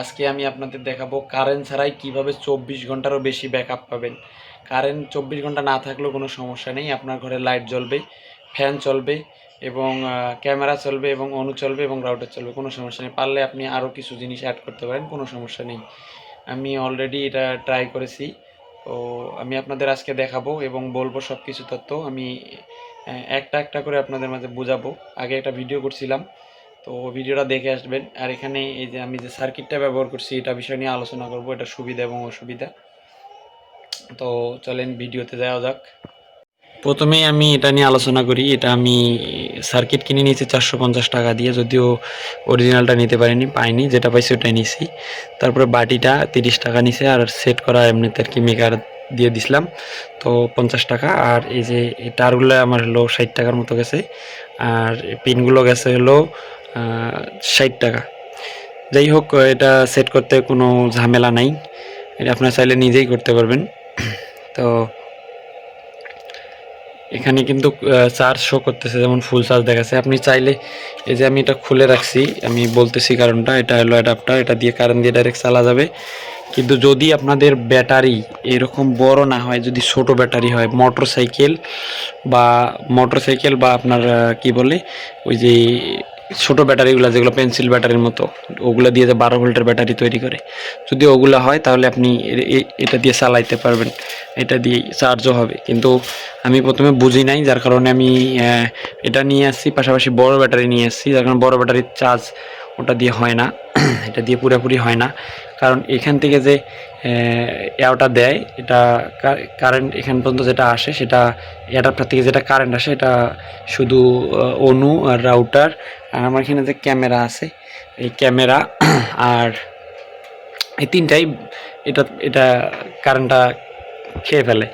আজকে আমি আপনাদের দেখাবো কারেন্ট ছাড়াই কীভাবে চব্বিশ ঘন্টারও বেশি ব্যাকআপ পাবেন। কারেন্ট চব্বিশ ঘণ্টা না থাকলেও কোনো সমস্যা নেই, আপনার ঘরে লাইট জ্বলবে ফ্যান চলবে এবং ক্যামেরা চলবে এবং অনু চলবে এবং রাউটার চলবে, কোনো সমস্যা নেই। পারলে আপনি আরও কিছু জিনিস অ্যাড করতে পারেন, কোনো সমস্যা নেই। আমি অলরেডি এটা ট্রাই করেছি। তো আমি আপনাদের আজকে দেখাবো এবং বলব সব কিছু তথ্য। আমি একটা একটা করে আপনাদের মাঝে বোঝাবো। আগে একটা ভিডিও করছিলাম। তো ভিডিওটা দেখে আসবেন। আর এখানে এই যে আমি যে সার্কিটটা ব্যবহার করছি, এটা বিষয় নিয়ে আলোচনা করব। এটা সুবিধা এবং অসুবিধা। তো চলেন ভিডিওতে যাওয়া যাক। প্রথমেই আমি এটা নিয়ে আলোচনা করি। এটা আমি সার্কিট কিনে নিয়েছি চারশো পঞ্চাশ টাকা দিয়ে। যদিও অরিজিনালটা নিতে পারিনি, পাইনি। যেটা পাইছি ওটাই নিয়েছি। তারপরে বাটিটা তিরিশ টাকা নিছে। আর সেট করা এমনিতে আর কি মেকার দিয়ে দিছিলাম। তো পঞ্চাশ টাকা। আর এই যে তারগুলো আমার হলো ষাট টাকার মতো গেছে। আর পিনগুলো গেছে হলো ষাট টাকা। যাই হোক, এটা সেট করতে কোনো ঝামেলা নাই। এটা আপনার চাইলে নিজেই করতে পারবেন। তো এখানে কিন্তু চার্জ শো করতেছে, যেমন ফুল চার্জ দেখাচ্ছে। আপনি চাইলে এই যে আমি এটা খুলে রাখছি, আমি বলতেছি কারণটা, এটা হলো অ্যাডাপ্টার এটা দিয়ে কারেন্ট দিয়ে ডাইরেক্ট চালা যাবে। কিন্তু যদি আপনাদের ব্যাটারি এরকম বড় না হয়, যদি ছোট ব্যাটারি হয় মোটর সাইকেল বা মোটর সাইকেল বা আপনার কি বলে, ওই যে ছোট ব্যাটারিগুলো, যেগুলো পেন্সিল ব্যাটারির মতো, ওগুলো দিয়ে যে বারো ভোল্টের ব্যাটারি তৈরি করে। যদি ওগুলো হয়, তাহলে আপনি এটা দিয়ে চালাইতে পারবেন। এটা দিয়ে চার্জও হবে। কিন্তু আমি প্রথমে বুঝি নাই, যার কারণে আমি এটা নিয়ে আসছি, পাশাপাশি বড় ব্যাটারি নিয়ে আসছি, যার কারণে বড় ব্যাটারির চার্জ ওটা দিয়ে হয় না। এটা দিয়ে পুরোপুরি হয় না। কারণ এখান থেকে যে এওটা দেয়, এটা কারেন্ট এখান পর্যন্ত যেটা আসে, সেটা অ্যাডাপ্টার থেকে যেটা কারেন্ট আসে, এটা শুধু অনু আর রাউটার আর আমার এখানে যে ক্যামেরা আছে, এই ক্যামেরা আর এই তিনটাই এটা এটা কারেন্টটা খেয়ে ফেলে।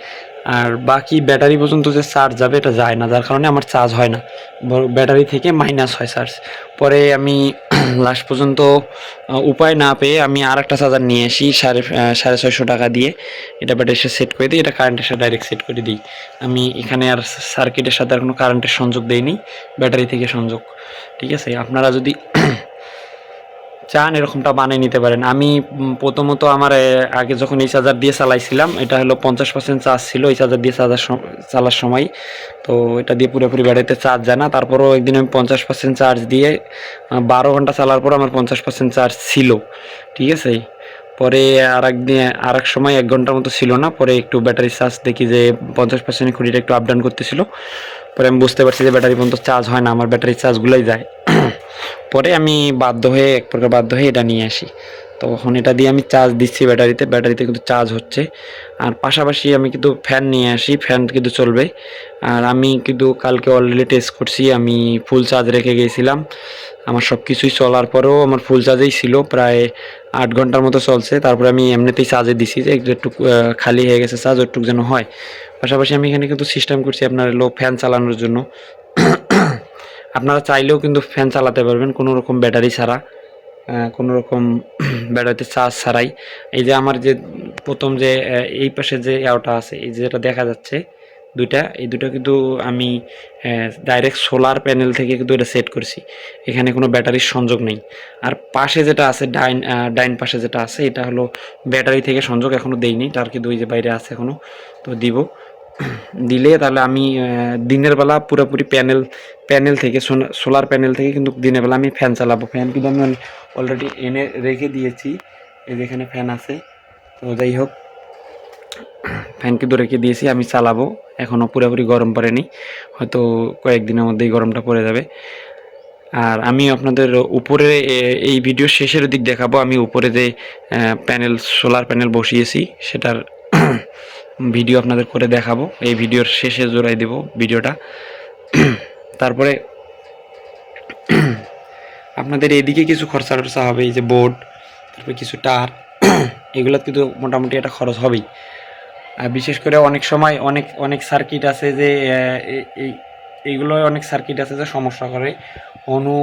আর বাকি ব্যাটারি পর্যন্ত যে চার্জ যাবে, এটা যায় না। যার কারণে আমার চার্জ হয় না। ব্যাটারি থেকে মাইনাস হয় চার্জ পরে আমি লাস্ট পর্যন্ত উপায় না পেয়ে আমি আর একটা চার্জার নিয়ে আসি, সাড়ে সাড়ে ছয়শো টাকা দিয়ে। এটা ব্যাটারি সেট করে দিই, এটা কারেন্টের সাথে ডাইরেক্ট সেট করে দিই। আমি এখানে আর সার্কিটের সাথে আর কোনো কারেন্টের সংযোগ দেইনি ব্যাটারি থেকে সংযোগ। ঠিক আছে? আপনারা যদি চান, এরকমটা বানিয়ে নিতে পারেন। আমি প্রথমত আমার আগে যখন এই চার্জার দিয়ে চালাইছিলাম, এটা হলো পঞ্চাশ পার্সেন্ট চার্জ ছিল এই চার্জার দিয়ে চার্জার চালার সময়। তো এটা দিয়ে পুরোপুরি ব্যাটারিতে চার্জ যায় না। তারপরও একদিন আমি পঞ্চাশ পার্সেন্ট চার্জ দিয়ে বারো ঘণ্টা চালার পর আমার পঞ্চাশ পার্সেন্ট চার্জ ছিল। ঠিক আছে? পরে আর একদিন আর এক সময় এক ঘণ্টার মতো ছিল না। পরে একটু ব্যাটারি চার্জ দেখি যে পঞ্চাশ পার্সেন্ট খুঁড়িটা একটু আপ ডাউন করতেছিল। পরে আমি বুঝতে পারছি যে ব্যাটারি পর্যন্ত চার্জ হয় না। আমার ব্যাটারি চার্জগুলোই যায়। পরে আমি বাধ্য হয়ে এক প্রকার বাধ্য হয়ে এটা নিয়ে আসি। তখন এটা দিয়ে আমি চার্জ দিচ্ছি ব্যাটারিতে ব্যাটারিতে কিন্তু চার্জ হচ্ছে। আর পাশাপাশি আমি কিন্তু ফ্যান নিয়ে আসি ফ্যান কিন্তু চলবে। আর আমি কিন্তু কালকে অলরেডি টেস্ট করছি, আমি ফুল চার্জ রেখে গিয়েছিলাম আমার সব কিছুই চলার পরেও আমার ফুল চার্জেই ছিল, প্রায় আট ঘণ্টার মতো চলছে। তারপরে আমি এমনিতেই চার্জে দিছি যে একটু খালি হয়ে গেছে চার্জ একটু যেন হয়। পাশাপাশি আমি এখানে কিন্তু সিস্টেম করছি আপনার লো ফ্যান চালানোর জন্য। আপনারা চাইলেও কিন্তু ফ্যান চালাতে পারবেন, কোনো রকম ব্যাটারি ছাড়া কোনো রকম ব্যাটারিতে চার্জ ছাড়াই। এই যে আমার যে প্রথম যে এই পাশে যে ইয়াওটা আছে, এই যেটা দেখা যাচ্ছে, দুইটা, এই দুটো কিন্তু আমি ডাইরেক্ট সোলার প্যানেল থেকে কিন্তু এটা সেট করছি। এখানে কোনো ব্যাটারির সংযোগ নেই। আর পাশে যেটা আছে, ডাইন ডাইন পাশে যেটা আছে, এটা হলো ব্যাটারি থেকে সংযোগ এখনও দেইনি, তার কিন্তু ওই যে বাইরে আছে এখনও তো দিব। দিলে তাহলে আমি দিনের বেলা পুরোপুরি প্যানেল প্যানেল থেকে সোলার প্যানেল থেকে কিন্তু দিনের বেলা আমি ফ্যান চালাবো। ফ্যান কিন্তু আমি অলরেডি এনে রেখে দিয়েছি, এই যেখানে ফ্যান আছে। তো যাই হোক, ফ্যান কিন্তু রেখে দিয়েছি, আমি চালাবো। এখনও পুরোপুরি গরম পড়েনি, হয়তো কয়েকদিনের মধ্যেই গরমটা পড়ে যাবে। আর আমি আপনাদের উপরে এই ভিডিও শেষের দিক দেখাবো। আমি উপরে যে প্যানেল, সোলার প্যানেল বসিয়েছি, সেটার ভিডিও আপনাদের করে দেখাবো। এই ভিডিওর শেষে জোড়াই দেব ভিডিওটা। তারপরে আপনাদের এদিকে কিছু খরচা টরচা হবে, এই যে বোর্ড, তারপরে কিছু টার এগুলো কিন্তু মোটামুটি একটা খরচ হবেই। আর বিশেষ করে অনেক সময় অনেক অনেক সার্কিট আছে যে এইগুলো অনেক সার্কিট আছে যে সমস্যা করে। অনু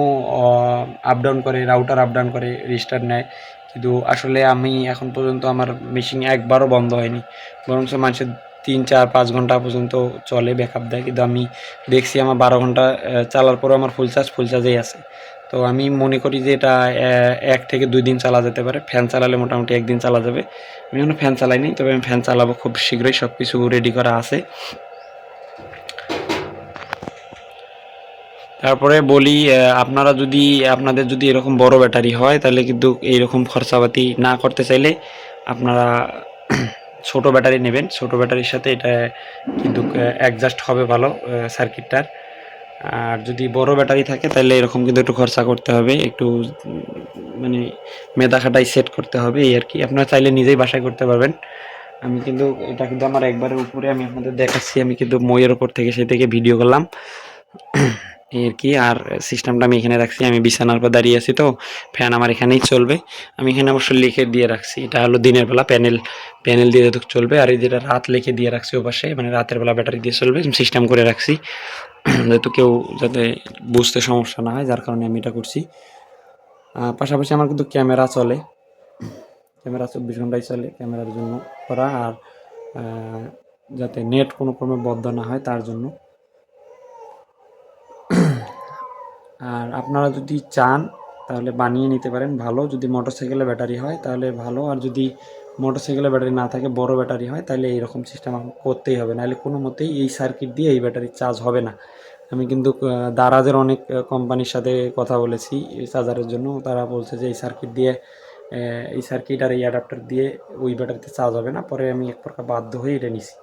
আপ ডাউন করে রাউটার আপ ডাউন করে রেজিস্টার নেয়। কিন্তু আসলে আমি এখন পর্যন্ত আমার মেশিন একবারও বন্ধ হয়নি। বরং মানুষের তিন, চার, পাঁচ ঘণ্টা পর্যন্ত চলে ব্যাকআপ দেয়। কিন্তু আমি দেখছি আমার বারো ঘণ্টা চালার পরেও আমার ফুল চার্জ ফুল চার্জেই আছে। তো আমি মনে করি যে এটা এক থেকে দুই দিন চালা যেতে পারে। ফ্যান চালালে মোটামুটি একদিন চালা যাবে। আমি এখনও ফ্যান চালাইনি তবে আমি ফ্যান চালাবো খুব শীঘ্রই। সব কিছু রেডি করা আছে। তারপরে বলি আপনারা যদি, আপনাদের যদি এরকম বড় ব্যাটারি হয়, তাহলে কিন্তু এইরকম খরচাপাতি না করতে চাইলে আপনারা ছোট ব্যাটারি নেবেন। ছোট ব্যাটারির সাথে এটা কিন্তু অ্যাডজাস্ট হবে ভালো সার্কিটটার আর যদি বড় ব্যাটারি থাকে, তাহলে এরকম কিন্তু একটু খরচা করতে হবে। একটু মানে মেধা খাটাই সেট করতে হবে, এই আর কি। আপনারা চাইলে নিজেই বাসায় করতে পারবেন। আমি কিন্তু, এটা কিন্তু আমার একবারের উপরে আমি আপনাদের দেখাচ্ছি। আমি কিন্তু মইয়ের উপর থেকে সেই থেকে ভিডিও করলাম। এই আর কি? আর সিস্টেমটা আমি এখানে রাখছি, আমি বিছানার পর দাঁড়িয়ে আছি তো ফ্যান আমার এখানেই চলবে। আমি এখানে অবশ্য লিখে দিয়ে রাখছি, এটা হলো দিনের বেলা প্যানেল প্যানেল দিয়ে যেহেতু চলবে, আর এই যেটা রাত লিখে দিয়ে রাখছি ও পাশে মানে রাতের বেলা ব্যাটারি দিয়ে চলবে সিস্টেম করে রাখছি। যেহেতু কেউ যাতে বুঝতে সমস্যা না হয়, যার কারণে আমি এটা করছি। পাশাপাশি আমার কিন্তু ক্যামেরা চলে। ক্যামেরা চব্বিশ ঘন্টাই চলে ক্যামেরার জন্য করা, আর যাতে নেট কোনো ক্রমে বদ্ধ না হয়, তার জন্য। আর আপনারা যদি চান, তাহলে বানিয়ে নিতে পারেন। ভালো, যদি মোটরসাইকেলের ব্যাটারি হয়, তাহলে ভালো। আর যদি মোটরসাইকেলের ব্যাটারি না থাকে, বড় ব্যাটারি হয়, তাহলে এইরকম সিস্টেম করতেই হবে। নাহলে কোনো মতেই এই সার্কিট দিয়ে এই ব্যাটারি চার্জ হবে না। আমি কিন্তু দারাজের অনেক কোম্পানির সাথে কথা বলেছি, এই চার্জারের জন্য। তারা বলছে যে, এই সার্কিট দিয়ে এই সার্কিট আর এই অ্যাডাপ্টার দিয়ে ওই ব্যাটারিতে চার্জ হবে না। পরে আমি এক প্রকার বাধ্য হয়ে এটা নিছি।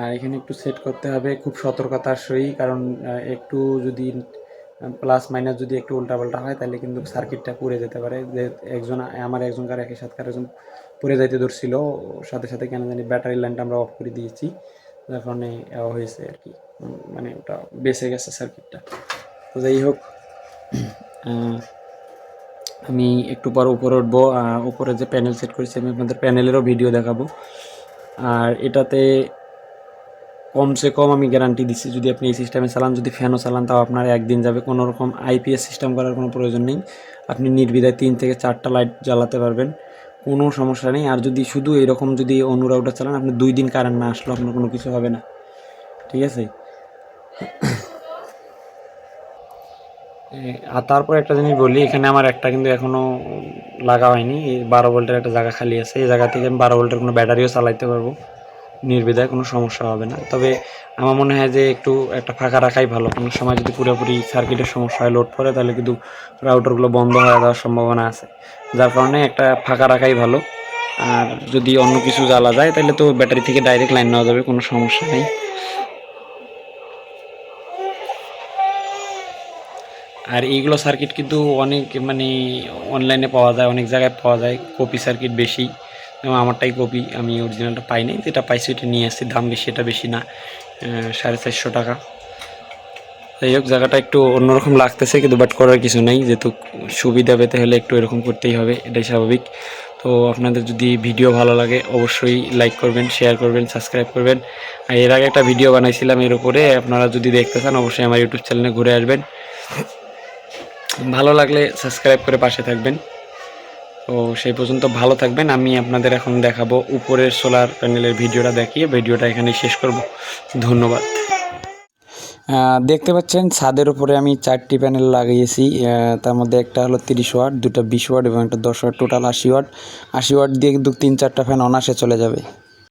আর এখানে একটু সেট করতে হবে খুব সতর্কতার সহিত, কারণ একটু যদি প্লাস মাইনাস যদি একটু উল্টাপাল্টা হয়, তাহলে কিন্তু সার্কিটটা পুড়ে যেতে পারে। যে একজন, আমার একজন কার একই সাথে একজন পুড়ে যাইতে ধরছিল, সাথে সাথে কেন জানি ব্যাটারি লাইনটা আমরা অফ করে দিয়েছি, যার কারণে হয়েছে আর কি। মানে ওটা বেঁচে গেছে সার্কিটটা তো যাই হোক আমি একটু পর উপরে উঠবো উপরে যে প্যানেল সেট করেছি, আমি আপনাদের প্যানেলেরও ভিডিও দেখাবো। আর এটাতে কমসে কম আমি গ্যারান্টি দিচ্ছি যদি আপনি এই সিস্টেমে চালান, যদি ফ্যানও চালান, তাও আপনার একদিন যাবে। কোনো রকম আইপিএস সিস্টেম করার কোনো প্রয়োজন নেই। আপনি নির্বিধায় তিন থেকে চারটা লাইট জ্বালাতে পারবেন। কোনো সমস্যা নেই। আর যদি শুধু এরকম যদি অনুরাউটা চালান, আপনি দুই দিন কারেন্ট না আসলেও আপনার কোনো কিছু হবে না। ঠিক আছে? আর তারপর একটা জিনিস বলি, এখানে আমার একটা কিন্তু এখনও লাগা হয়নি। বারো ভোল্টের একটা জায়গা খালি আছে। এই জায়গা থেকে আমি বারো ভোল্টের কোনো ব্যাটারিও চালাইতে পারব। নির্বিধায় কোনো সমস্যা হবে না। তবে আমার মনে হয় যে একটু একটা ফাঁকা রাখাই ভালো। কোনো সময় যদি পুরোপুরি সার্কিটের সমস্যা হয় লোড পড়ে, তাহলে কিন্তু রাউটারগুলো বন্ধ হয়ে যাওয়ার সম্ভাবনা আছে। যার কারণে একটা ফাঁকা রাখাই ভালো। আর যদি অন্য কিছু জ্বালা যায়, তাহলে তো ব্যাটারি থেকে ডাইরেক্ট লাইন নেওয়া যাবে, কোনো সমস্যা নেই। আর এইগুলো সার্কিট কিন্তু অনেক মানে অনলাইনে পাওয়া যায়, অনেক জায়গায় পাওয়া যায়। কপি সার্কিট বেশি। যেমন আমারটাই কপি, আমি অরিজিনালটা পাই নাই যেটা পাইছি ওটা নিয়ে আসছি, দাম বেশি, এটা বেশি না সাড়ে চারশো টাকা। যাই হোক, জায়গাটা একটু অন্যরকম লাগতেছে, কিন্তু বাট করার কিছু নেই, যেহেতু সুবিধা পেতে হলে একটু এরকম করতেই হবে, এটাই স্বাভাবিক। তো আপনাদের যদি ভিডিও ভালো লাগে, অবশ্যই লাইক করবেন শেয়ার করবেন সাবস্ক্রাইব করবেন। আর এর আগে একটা ভিডিও বানাইছিলাম এর উপরে, আপনারা যদি দেখতে চান, অবশ্যই আমার ইউটিউব চ্যানেলে ঘুরে আসবেন। ভালো লাগলে সাবস্ক্রাইব করে পাশে থাকবেন। তো সেই পর্যন্ত ভালো থাকবেন। আমি আপনাদের এখন দেখাবো উপরের সোলার প্যানেলের ভিডিওটা দেখিয়ে ভিডিওটা এখানে শেষ করব। ধন্যবাদ। দেখতে পাচ্ছেন, ছাদের উপরে আমি চারটি প্যানেল লাগিয়েছি। তার মধ্যে একটা হলো তিরিশ ওয়াট, দুটা বিশ ওয়াট এবং একটা দশ ওয়াট টোটাল আশি ওয়াট। আশি ওয়াট দিয়ে দু তিন চারটা ফ্যান অনাসে চলে যাবে।